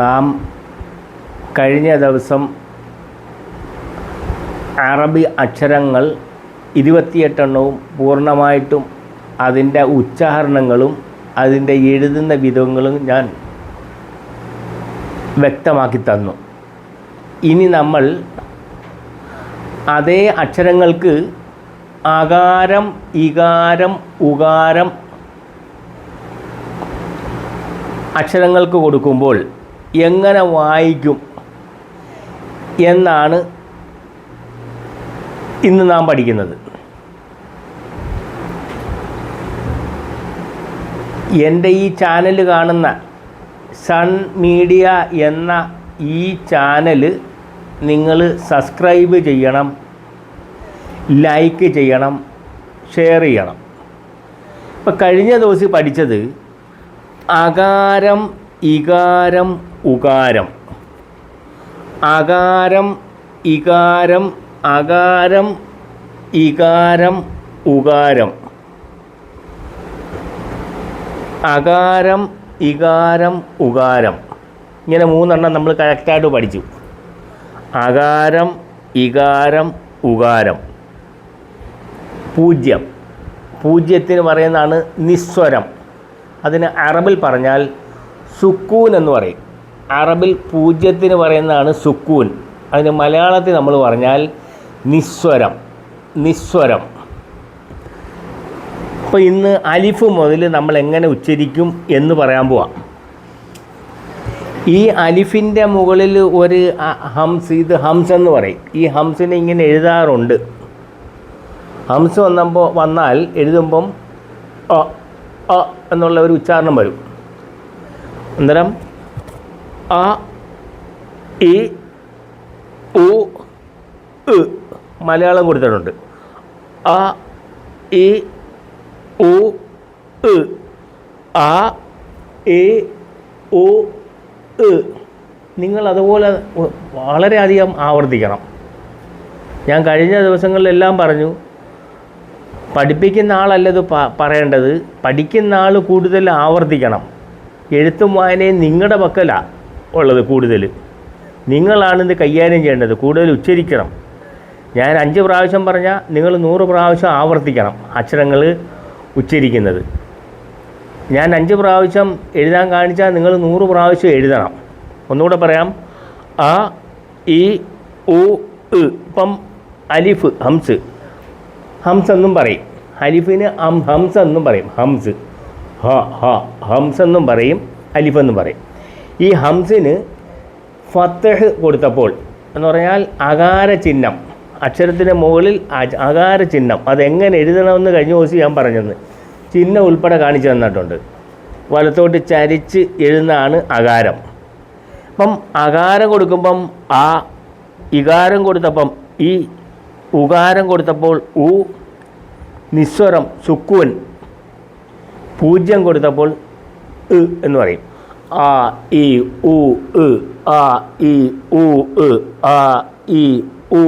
നാം കഴിഞ്ഞ ദിവസം അറബി അക്ഷരങ്ങൾ ഇരുപത്തിയെട്ടെണ്ണവും പൂർണമായിട്ടും അതിന്റെ ഉച്ചാരണങ്ങളും അതിന്റെ എഴുതുന്ന വിധങ്ങളും ഞാൻ വ്യക്തമാക്കി തന്നു. ഇനി നമ്മൾ അതേ അക്ഷരങ്ങൾക്ക് അകാരം ഇകാരം ഉകാരം അക്ഷരങ്ങൾക്ക് കൊടുക്കുമ്പോൾ എങ്ങനെ വായിക്കും എന്നാണ് ഇന്ന് നാം പഠിക്കുന്നത്. എന്റെ ഈ ചാനൽ കാണുന്ന സൺ മീഡിയ എന്ന ഈ ചാനൽ നിങ്ങൾ സബ്സ്ക്രൈബ് ചെയ്യണം ലൈക്ക് ചെയ്യണം ഷെയർ ചെയ്യണം. ഇപ്പം കഴിഞ്ഞ ദിവസം പഠിച്ചത് അകാരം ഇകാരം ഉകാരം. അകാരം ഇകാരം അകാരം ഇകാരം ഉകാരം. അകാരം ഇകാരം ഉകാരം. ഇങ്ങനെ മൂന്നെണ്ണം നമ്മൾ കറക്റ്റായിട്ട് പഠിച്ചു. അകാരം ഇകാരം ഉകാരം. പൂജ്യം. പൂജ്യത്തിന് പറയുന്നതാണ് നിസ്വരം. അതിന് അറബിൽ പറഞ്ഞാൽ സുക്കൂൻ എന്ന് പറയും. അറബിൽ പൂജ്യത്തിന് പറയുന്നതാണ് സുക്കൂൻ. അതിന് മലയാളത്തിൽ നമ്മൾ പറഞ്ഞാൽ നിസ്വരം. നിസ്വരം. അപ്പോൾ ഇന്ന് അലിഫ് മുതൽ നമ്മൾ എങ്ങനെ ഉച്ചരിക്കും എന്ന് പറയാൻ പോവാം. ഈ അലിഫിന്റെ മുകളിൽ ഒരു ഹംസ് ഇത് ഹംസ് എന്ന് പറയും. ഈ ഹംസിനെ ഇങ്ങനെ എഴുതാറുണ്ട്. ഹംസ് വന്നപ്പോൾ വന്നാൽ എഴുതുമ്പം എന്നുള്ള ഒരു ഉച്ചാരണം വരും. അന്നേരം അ ഇ ഉ മലയാളം കൊടുത്തിട്ടുണ്ട്. അ ഇ ഉ ആ എ ഇ നിങ്ങൾ അതുപോലെ വളരെയധികം ആവർത്തിക്കണം. ഞാൻ കഴിഞ്ഞ ദിവസങ്ങളിലെല്ലാം പറഞ്ഞു പഠിപ്പിക്കുന്ന ആളല്ലത് പറയേണ്ടത്. പഠിക്കുന്ന ആൾ കൂടുതൽ ആവർത്തിക്കണം. എഴുത്തും വായനയും നിങ്ങളുടെ പക്കലാണ് ഉള്ളത് കൂടുതൽ നിങ്ങളാണ് ഇത് കൈകാര്യം ചെയ്യേണ്ടത്. കൂടുതൽ ഉച്ചരിക്കണം. ഞാൻ അഞ്ച് പ്രാവശ്യം പറഞ്ഞാൽ നിങ്ങൾ നൂറ് പ്രാവശ്യം ആവർത്തിക്കണം അക്ഷരങ്ങൾ ഉച്ചരിക്കുന്നത്. ഞാൻ അഞ്ച് പ്രാവശ്യം എഴുതാൻ കാണിച്ചാൽ നിങ്ങൾ നൂറ് പ്രാവശ്യം എഴുതണം. ഒന്നുകൂടെ പറയാം. അ ഇ ഉ ഇപ്പം അലിഫ് ഹംസ്. ഹംസ് എന്നും പറയും. അലിഫിന് ഹംസ് എന്നും പറയും. ഹംസ്. ഹ ഹ ഹംസ് എന്നും പറയും അലിഫ് എന്നും പറയും. ഈ ഹംസിന് ഫത്തഹ് കൊടുത്തപ്പോൾ എന്ന് പറഞ്ഞാൽ അകാര ചിഹ്നം. അക്ഷരത്തിന് മുകളിൽ അകാര ചിഹ്നം. അതെങ്ങനെ എഴുതണമെന്ന് കഴിഞ്ഞ ദിവസം ഞാൻ പറഞ്ഞത് ചിഹ്നം ഉൾപ്പെടെ കാണിച്ചു തന്നിട്ടുണ്ട്. വലത്തോട്ട് ചരിച്ച് എഴുതുന്നതാണ് അകാരം. അപ്പം അകാരം കൊടുക്കുമ്പം ആ ഇകാരം കൊടുത്തപ്പം ഈ ഉകാരം കൊടുത്തപ്പോൾ ഉ നിസ്വരം സുക്കുവൻ പൂജ്യം കൊടുത്തപ്പോൾ ഇ എന്ന് പറയും. ആ ഇ ഉ ആ ഇ ഉ ആ ഇ ഉ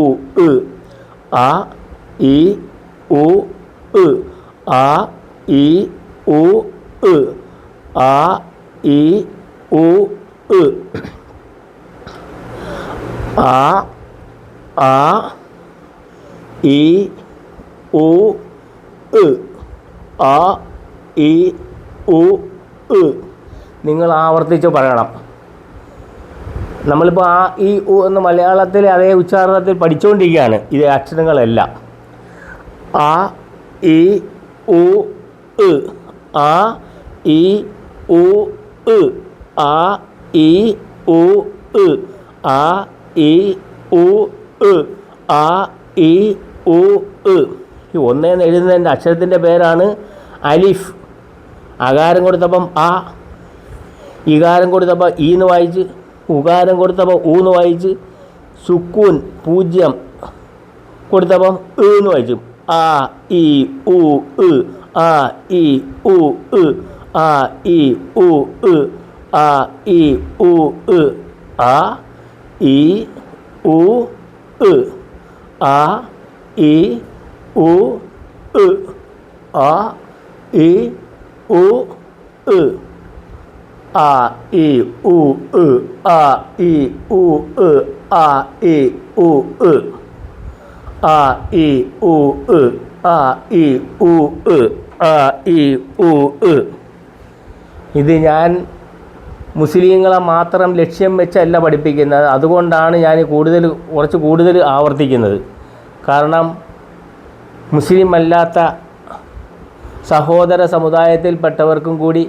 ആ ഇ ഉ ആ ഇ ഉ ആ ഇ ഉ ആ ആ ഇ ഉ ആ ഇ ഉ നിങ്ങൾ ആവർത്തിച്ച് പറയണം. നമ്മളിപ്പോൾ ആ ഇ ഉ എന്ന് മലയാളത്തിൽ അതേ ഉച്ചാരണത്തിൽ പഠിച്ചുകൊണ്ടിരിക്കുകയാണ് ഇത് അക്ഷരങ്ങളെല്ലാം. ആ ഇ ഉ ആ ഇ ഉ ആ ഇ ഉ ആ ഇ ഉ ആ ഇ ഉ ഈ ഒന്നേന്ന് എഴുതുന്നതിന്റെ അക്ഷരത്തിന്റെ പേരാണ് അലിഫ്. അകാരം കൊടുത്തപ്പം ആ ഇകാരം കൊടുത്തപ്പോൾ ഈന്ന് വായിച്ച് ഉകാരം കൊടുത്തപ്പോൾ ഊന്ന് വായിച്ച് സുക്കൂൻ പൂജ്യം കൊടുത്തപ്പം എന്ന് വായിച്ചു. ആ ഇ ഉ ആ ഇ ഉ ആ ഇ ഉ ആ ഇ ഉ ആ ഇ ഉ ആ ഇ ഉ ആ ഇ ഉ e ആ ഇ ഉ ഉ. ആ ഇ ഉ ഉ. ആ ഇ ഉ ഉ. ആ ഇ ഉ ഉ. ആ ഇ ഉ ഉ. ആ ഇ ഉ ഉ. ഇത് ഞാൻ മുസ്ലിങ്ങളെ മാത്രം ലക്ഷ്യം വെച്ചല്ല പഠിപ്പിക്കുന്നത്. അതുകൊണ്ടാണ് ഞാൻ കൂടുതൽ കുറച്ച് കൂടുതൽ ആവർത്തിക്കുന്നത്. കാരണം മുസ്ലിം അല്ലാത്ത സഹോദര സമുദായത്തിൽപ്പെട്ടവർക്കും കൂടി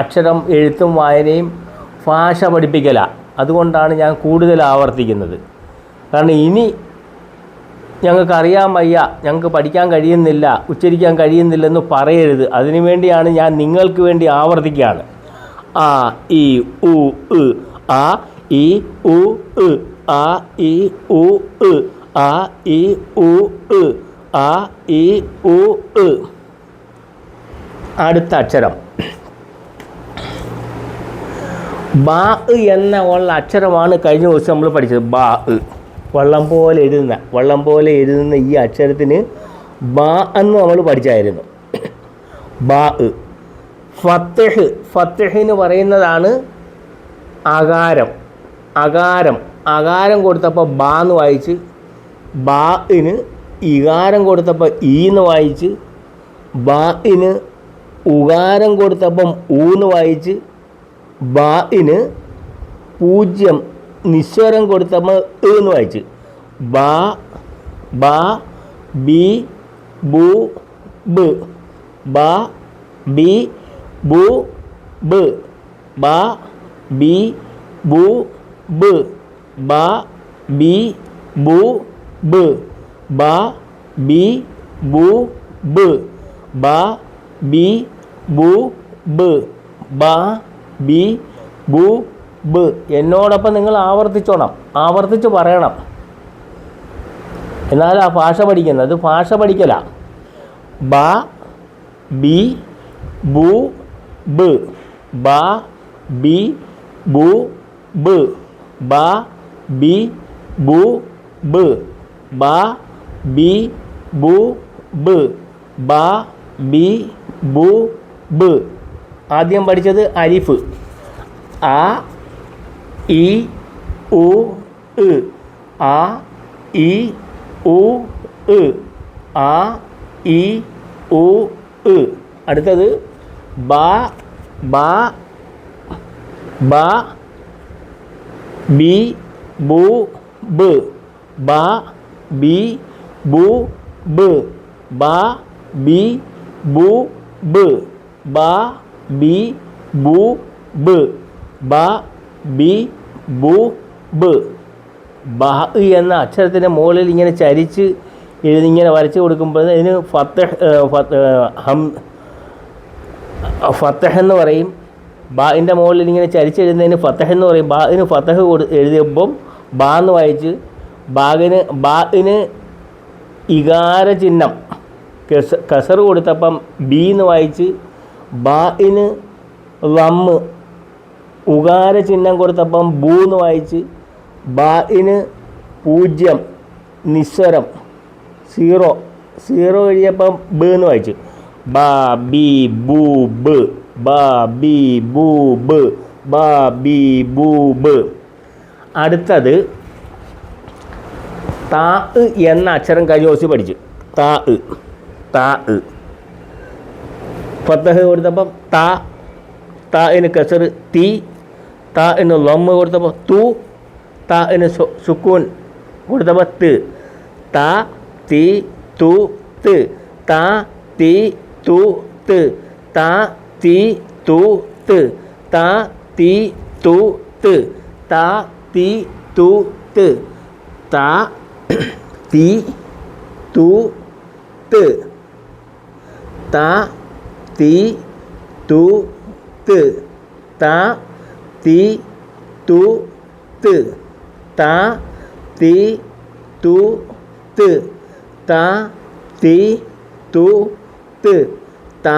അക്ഷരം എഴുത്തും വായനയും ഭാഷ പഠിപ്പിക്കല. അതുകൊണ്ടാണ് ഞാൻ കൂടുതൽ ആവർത്തിക്കുന്നത്. കാരണം ഇനി ഞങ്ങൾക്കറിയാൻ വയ്യ ഞങ്ങൾക്ക് പഠിക്കാൻ കഴിയുന്നില്ല ഉച്ചരിക്കാൻ കഴിയുന്നില്ലെന്ന് പറയരുത്. അതിനുവേണ്ടിയാണ് ഞാൻ നിങ്ങൾക്ക് വേണ്ടി ആവർത്തിക്കുകയാണ്. ആ ഇ ഉ ആ ഇ ഉ ആ ഇ ഉ ആ ഇ ഉ ആ ഇ ഉ. അടുത്ത അക്ഷരം. ബാ എന്ന ഉള്ള അക്ഷരമാണ് കഴിഞ്ഞ ദിവസം നമ്മൾ പഠിച്ചത്. ബാ വള്ളം പോലെ എഴുതുന്ന വള്ളം പോലെ എഴുതുന്ന ഈ അക്ഷരത്തിന് ബാ എന്ന് നമ്മൾ പഠിച്ചായിരുന്നു. ബാ ഫത്തഹ് ഫത്തഹ് എന്ന് പറയുന്നതാണ് അകാരം അകാരം അകാരം കൊടുത്തപ്പോൾ ബാ എന്ന് വായിച്ച് ബാ ഇന് ഇകാരം കൊടുത്തപ്പോൾ ഈ എന്ന് വായിച്ച് ബാഇന് ഉകാരം കൊടുത്തപ്പം ഊന്ന് വായിച്ച് ബാഇന് പൂജ്യം നിസ്വരം കൊടുത്തപ്പോൾ എന്ന് വായിച്ച്. ബാ ബാ ബി ബു ബ്. ബാ ബി ബു ബ്. ബാ ബി ബു ബ്. ബാ ബി ബു ബ്. ബാ ബി ബു ബ്. ബാ ബി ബു ബ് ബ ബി ബു ബ്. എന്നോടൊപ്പം നിങ്ങൾ ആവർത്തിച്ചോണം. ആവർത്തിച്ച് പറയണം. എന്നാൽ ആ ഭാഷ പഠിക്കുന്നത് ഭാഷ പഠിക്കല. ബ ബി ബു ബ്. ബ ബി ബു ബ്. ബ ബി ബു ബ്. ബ ബി ബു ബ്. ബ ബി ബു ബ്. ആദ്യം പഠിച്ചത് അരിഫ്. ആ ഇ ഉ ഇ. ആ ഇ ഉ ഇ. ആ ഇ ഉ ഇ. അടുത്തത് ബ ബ ബ ബി ബു ബ്. ബ ബി ബു ബ്. ബ ബി ബു ബ്. ബ ബി ബു ബ്. ബ ബി ബു ബ്. ബ എന്ന അക്ഷരത്തിന്റെ മുകളിൽ ഇങ്ങനെ ചരിച്ച് എഴുതി ഇങ്ങനെ വരച്ച് കൊടുക്കുമ്പോൾ ഇതിന് ഫത്തഹ് ഹം ഫത്തഹ് എന്ന് പറയും. ബാഇന്റെ മുകളിൽ ഇങ്ങനെ ചരിച്ചെഴുതുന്നതിന് ഫത്തഹ് എന്ന് പറയും. ബാഇന് ഫത്തഹ് കൊടു എഴുതിയപ്പം ബാ എന്ന് വായിച്ച് ബാഗിന് ബാഇന് ഇകാര ചിഹ്നം. കെസ കസർ കൊടുത്തപ്പം ബി എന്ന് വായിച്ച് ബാഇന് ലമ്മ് ഉകാര ചിഹ്നം കൊടുത്തപ്പം ബൂ എന്ന് വായിച്ച് ബാഇന് പൂജ്യം നിസ്വരം സീറോ സീറോ എഴുതിയപ്പം ബ് എന്ന് വായിച്ചു. ബാ ബി ബൂ ബ് ബാ ബി ബൂ ബ് ബാ ബി ബൂ ബ്. അടുത്തത് താ എന്ന അക്ഷരം കഴിഞ്ഞ ദിവസം പഠിച്ചു. താ താ. ஃபத்தஹ் ஒரு தபம் தா ತಾ ಇನ್ನು ಕಸರು ತಿ ತಾ ಇನ್ನು ಲೊಮ್ಮ ಹೊಡ್ತಬ ತು ತಾ ಇನ್ನು ಸು ಸುಕೂನ್ ಹೊಡ್ತಬ ತ ತಾ ತಿ ತು ತ ತಾ ತಿ ತು ತ ತಾ ತಿ ತು ತ ತಾ ತಿ ತು ತ ತಾ ತಿ ತು ತ ತಾ ತಿ ತು ತ ತಾ തീ തു ത്. ത തി തു ത്. ത തി തു ത്. ത തി തു ത്. ത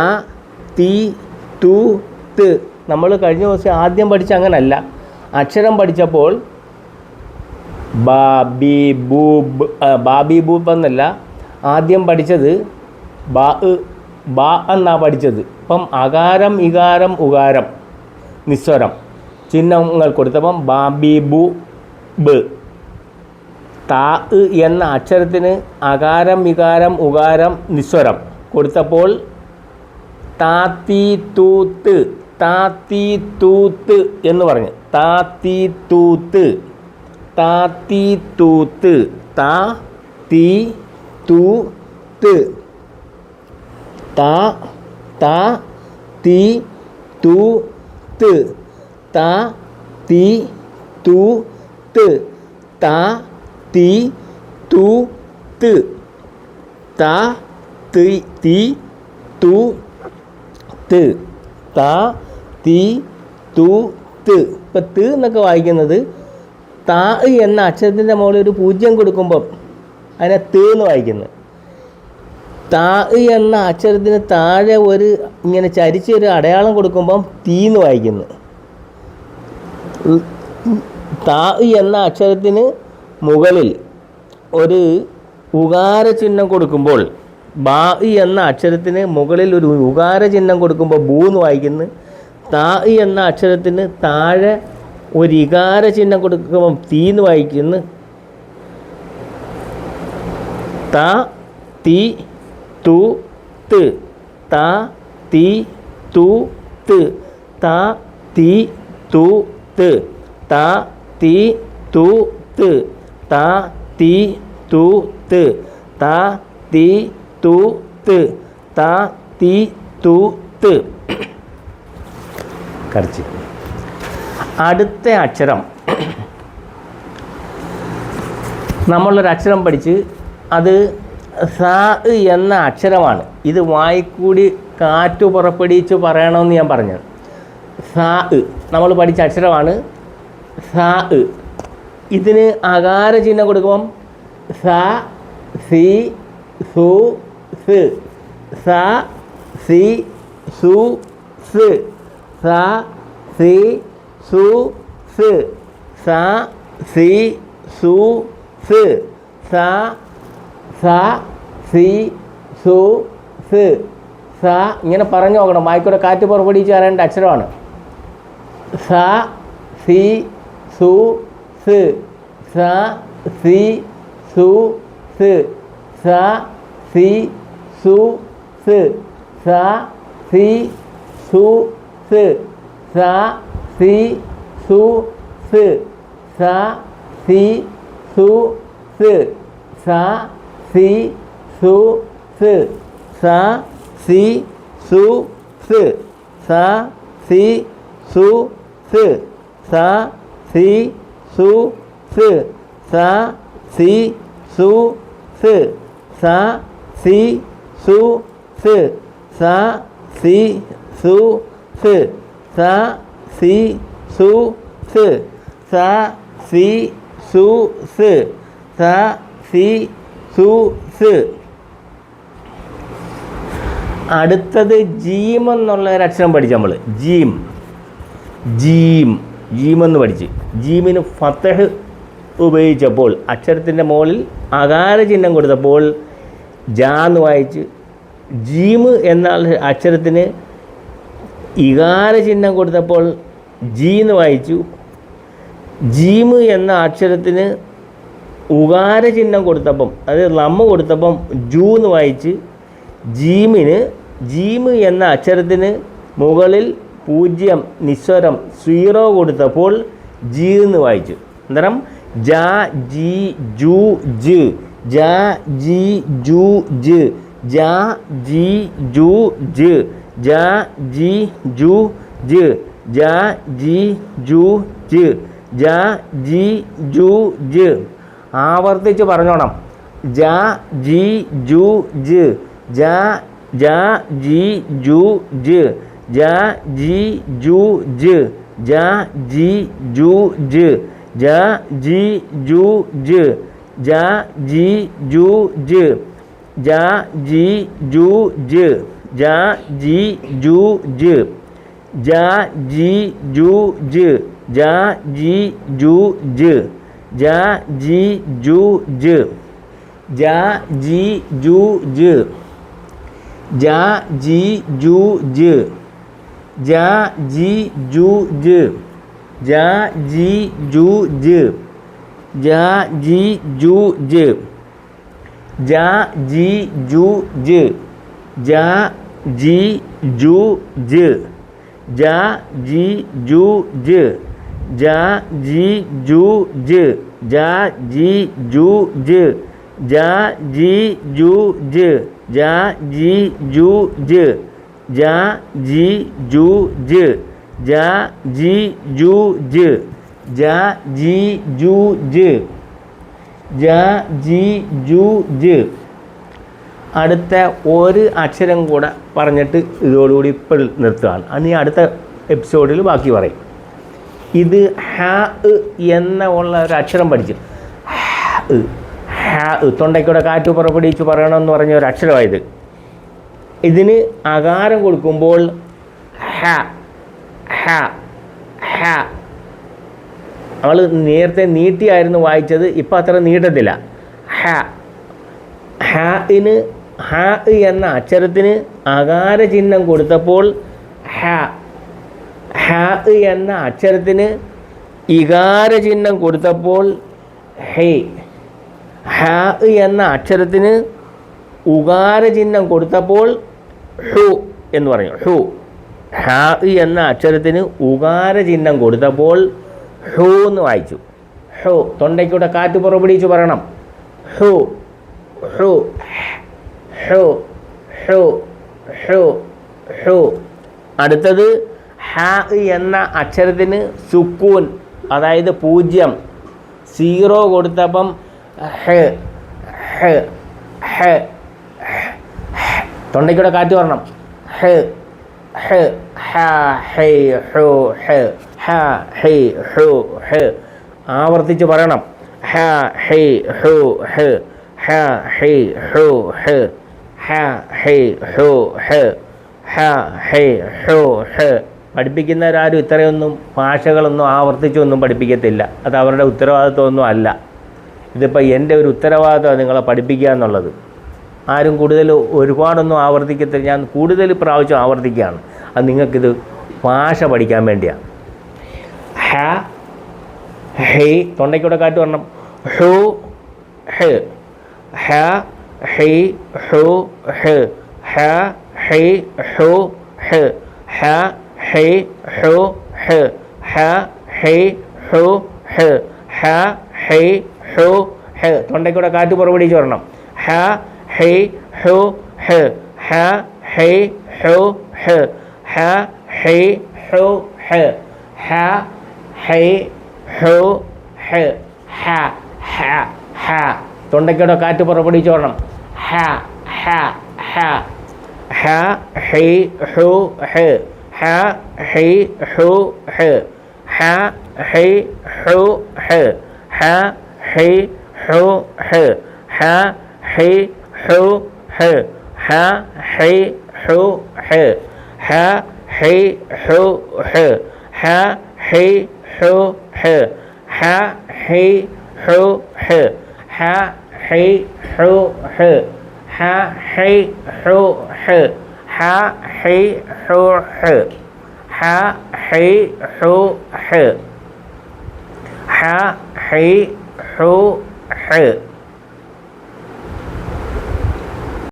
തി തു ത്. നമ്മൾ കഴിഞ്ഞ ദിവസം ആദ്യം പഠിച്ച അങ്ങനല്ല. അക്ഷരം പഠിച്ചപ്പോൾ ബാബി ബൂബ് ബാബി ബൂബ് എന്നല്ല ആദ്യം പഠിച്ചത് ബാ ബാ എന്നാണ് പഠിച്ചത്. അപ്പം അകാരം ഇകാരം ഉകാരം നിസ്വരം ചിഹ്നങ്ങൾ കൊടുത്തപ്പം ബാബി ബു ബ താ ഇ എന്ന അക്ഷരത്തിന് അകാരം വികാരം ഉകാരം നിസ്വരം കൊടുത്തപ്പോൾ താത്തി തൂത്ത് താത്തി തൂത്ത് എന്ന് പറഞ്ഞു. താത്തി തൂത്ത് താത്തി തൂത്ത് താ തീ തൂ താ താ തി തൂ ത്. താ തി തൂ ത്. താ തി തൂ ത്. താ തീ തി തൂ ത്. താ തി തൂ ത്. ഇപ്പം ത് എന്നൊക്കെ വായിക്കുന്നത് താ എന്ന അക്ഷരത്തിന്റെ മുകളിൽ ഒരു പൂജ്യം കൊടുക്കുമ്പം അതിനെ ത് എന്ന് വായിക്കുന്നത് താ എന്ന അക്ഷരത്തിന് താഴെ ഒരു ഇങ്ങനെ ചരിച്ച ഒരു അടയാളം കൊടുക്കുമ്പം തീന്ന് വായിക്കുന്നു. താ എന്ന അക്ഷരത്തിന് മുകളിൽ ഒരു ഉകാര ചിഹ്നം കൊടുക്കുമ്പോൾ ബാ എന്ന അക്ഷരത്തിന് മുകളിൽ ഒരു ഉകാര ചിഹ്നം കൊടുക്കുമ്പോൾ ബൂന്ന് വായിക്കുന്നു. താ എന്ന അക്ഷരത്തിന് താഴെ ഒരു ഇകാര ചിഹ്നം കൊടുക്കുമ്പം തീന്ന് വായിക്കുന്നു. താ തീ து து. த தி து து. த தி து து. த தி து து. த தி து து. த தி து து. த தி து து. கரைச்சி. അടുത്ത അക്ഷരം നമ്മളൊരു അക്ഷരം പഠിച്ച് അത് സ എന്ന അക്ഷരമാണ്. ഇത് വായിക്കൂടി കാറ്റു പുറപ്പെടിച്ച് പറയണമെന്ന് ഞാൻ പറഞ്ഞത് സാ നമ്മൾ പഠിച്ച അക്ഷരമാണ് സാ ഇതിന് അകാര ചിഹ്നം കൊടുക്കുമ്പം സ സി സു. സ് സ സി സു. സ് സ സി സു. സ് സ സി സു. സ് സ സി സു സ്. സ ഇങ്ങനെ പറഞ്ഞു നോക്കണം. വായിക്കൂടെ കാറ്റ് പുറപ്പെടിച്ച് വരേണ്ട അക്ഷരമാണ്. സ സി സു സ്. സ സി സു സ്. സ സി സു സ്. സ സി സു സ്. സ സി സു സ്. സ സി സു സ്. സ സി സു സ് സ സി സു സ് സ സി സു സ് സ സി സു സ് സ സി സു സ് സ സി സു സ് സ സി സു സ് സ സി സു സ് സ സി സു സ് സ സി അടുത്തത് ജീം എന്നുള്ള ഒരു അക്ഷരം പഠിച്ചു നമ്മൾ ജീം. ജീം. ജീം എന്ന് പഠിച്ച്. ജീമിന് ഫത്തഹ് ഉപയോഗിച്ചപ്പോൾ അക്ഷരത്തിന്റെ മുകളിൽ അകാര ചിഹ്നം കൊടുത്തപ്പോൾ ജാ എന്ന് വായിച്ച് ജീം എന്ന അക്ഷരത്തിന് ഇകാര ചിഹ്നം കൊടുത്തപ്പോൾ ജി എന്ന് വായിച്ചു. ജീമ് എന്ന അക്ഷരത്തിന് ഉകാര ചിഹ്നം കൊടുത്തപ്പം അതായത് നമ്മ കൊടുത്തപ്പം ജൂ എന്ന് വായിച്ച് ജീമിന് ജീമ് എന്ന അക്ഷരത്തിന് മുകളിൽ പൂജ്യം നിസ്വരം സീറോ കൊടുത്തപ്പോൾ ജി എന്ന് വായിച്ചു. അന്നേരം ജ ജി ജു ജ്. ജ ജി ജു ജ്. ജ ജി ജു ജ്. ജ ജി ജു ജ്. ജ ജി ജു ജ്. ജ ജി ജു ജ്. ആവർത്തിച്ച് പറഞ്ഞോണം ജ ജി ജു ജ് ജ ജ ജി ജു ജ് ജ ജി ജു ജ് ജ ജി ജു ജ് ജ ജി ജു ജ് ജ ജി ജു ജ് ജ ജി ജു ജ് ജ ജി ജു ജ് ജ ജി ജു ജ് ജ ജി ജു ജ് ജ ജി ജു ജ്. ജ ജി ജു ജ്. ജ ജി ജു ജ്. ജ ജി ജു ജ്. ജ ജി ജു ജ്. ജ ജി ജു ജ്. ജ ജി ജു ജ്. ജ ജി ജു ജ്. ജ ജി ജു ജ്. ജ ജി ജു ജ്. ജ ജി ജു ജ്. ജ ജി ജു ജ്. ജ ജി ജു ജ്. ജ ജി ജു ജ്. ജ ജി ജു ജ്. ജ ജി ജു ജ്. ജ ജി ജു ജ്. അടുത്ത ഒരു അക്ഷരം കൂടെ പറഞ്ഞിട്ട് ഇതോടുകൂടി ഇപ്പോൾ നിർത്തുകയാണ്. അന്ന് ഈ അടുത്ത എപ്പിസോഡിൽ ബാക്കി പറയും. ഇത് ഹ എന്ന ഉള്ള ഒരു അക്ഷരം പഠിച്ചു. ഹ തൊണ്ടയ്ക്കൂടെ കാറ്റ് പുറപ്പെടുവിച്ച് പറയണമെന്ന് പറഞ്ഞ ഒരു അക്ഷരമായത് ഇതിന് അകാരം കൊടുക്കുമ്പോൾ ഹ ഹ ഹ. നമ്മൾ നേരത്തെ നീട്ടിയായിരുന്നു വായിച്ചത് ഇപ്പം അത്ര നീട്ടത്തില്ല. ഹ ഹിന് ഹ എന്ന അക്ഷരത്തിന് അകാര ചിഹ്നം കൊടുത്തപ്പോൾ ഹ ഹ എന്ന അക്ഷരത്തിന് ഇകാര ചിഹ്നം കൊടുത്തപ്പോൾ ഹേ ഹ എന്ന അക്ഷരത്തിന് ഉകാര ചിഹ്നം കൊടുത്തപ്പോൾ ഹു എന്ന് പറഞ്ഞു. ഹു ഹ എന്ന അക്ഷരത്തിന് ഉകാര ചിഹ്നം കൊടുത്തപ്പോൾ ഹു എന്ന് വായിച്ചു. ഹു തൊണ്ടയ്ക്കൂടെ കാറ്റ് പുറപ്പെടുവിച്ച് പറയണം. ഹു ഹു ഹു ഹു ഹു ഹു. അടുത്തത് ഹ എന്ന അക്ഷരത്തിന് സുക്കൂൻ അതായത് പൂജ്യം സീറോ കൊടുത്തപ്പം ഹ ഹ ഹ തൊണ്ടയ്ക്കൂടെ കാറ്റ് വരണം. ഹ ഹ ഹ ഹൈ ഹു ഹ ഹ ഹൈ ഹു ഹ ആവർത്തിച്ച് പറയണം. ഹ ഹൈ ഹു ഹ ഹ ഹൈ ഹു ഹ ഹ ഹൈ ഹു ഹ ഹ ഹൈ ഹു ഹ. പഠിപ്പിക്കുന്നവരാരും ഇത്രയൊന്നും ഭാഷകളൊന്നും ആവർത്തിച്ചൊന്നും പഠിപ്പിക്കത്തില്ല. അത് അവരുടെ ഉത്തരവാദിത്വമൊന്നും അല്ല. ഇതിപ്പോൾ എന്റെ ഒരു ഉത്തരവാദിത്വമാണ് നിങ്ങളെ പഠിപ്പിക്കുക എന്നുള്ളത്. ആരും കൂടുതൽ ഒരുപാടൊന്നും ആവർത്തിക്കത്തില്ല. ഞാൻ കൂടുതൽ പ്രാവശ്യം ആവർത്തിക്കുകയാണ്. അത് നിങ്ങൾക്കിത് ഭാഷ പഠിക്കാൻ വേണ്ടിയാണ് ഹ ഹേ തൊണ്ടയ്ക്കൂടെ കാറ്റ് വരണം. ഹു ഹ് ഹ ഹൈ ഹു ഹ് ഹ ഹൈ ഹു ഹ് ഹ ഹൈ ഹു ഹ് ഹ ഹൈ ഹു ഹ് ഹ ഹൈ ഹു ഹ്. തൊണ്ടയ്ക്കൂടെ കാറ്റ് പുറപിടിച്ച് വരണം. ഹ ഹൈ ഹു ഹ് ഹ ഹൈ ഹു ഹ്. ഹ ഹൈ ഹു ഹ്. ഹ ഹൈ ഹു ഹ്. ഹ ഹ ഹ. തൊണ്ടയ്ക്കൂടെ കാറ്റ് പുറപ്പെടുവിച്ച് വരണം. ഹ ഹ ഹ. ഹ ഹൈ ഹു ഹ്. ഹ ഹൈ ഹു ഹ് ഹ ഹൈ ഹു ഹ് ഹ ഹൈ ഹു ഹ് ഹ ഹൈ ഹു ഹ് ഹ ഹൈ ഹു ഹ് ഹ ഹൈ ഹു ഹ് ഹ ഹൈ ഹു ഹ് ഹ ഹൈ ഹു ഹ് ഹ ഹൈ ഹു ഹ് ഹ ഹൈ ഹു ഹ് ഹ ഹൈ ഹു ഹ്. ഹ ഹൈ ഹു ഹ്. ഹ ഹൈ ഹു ഹ്.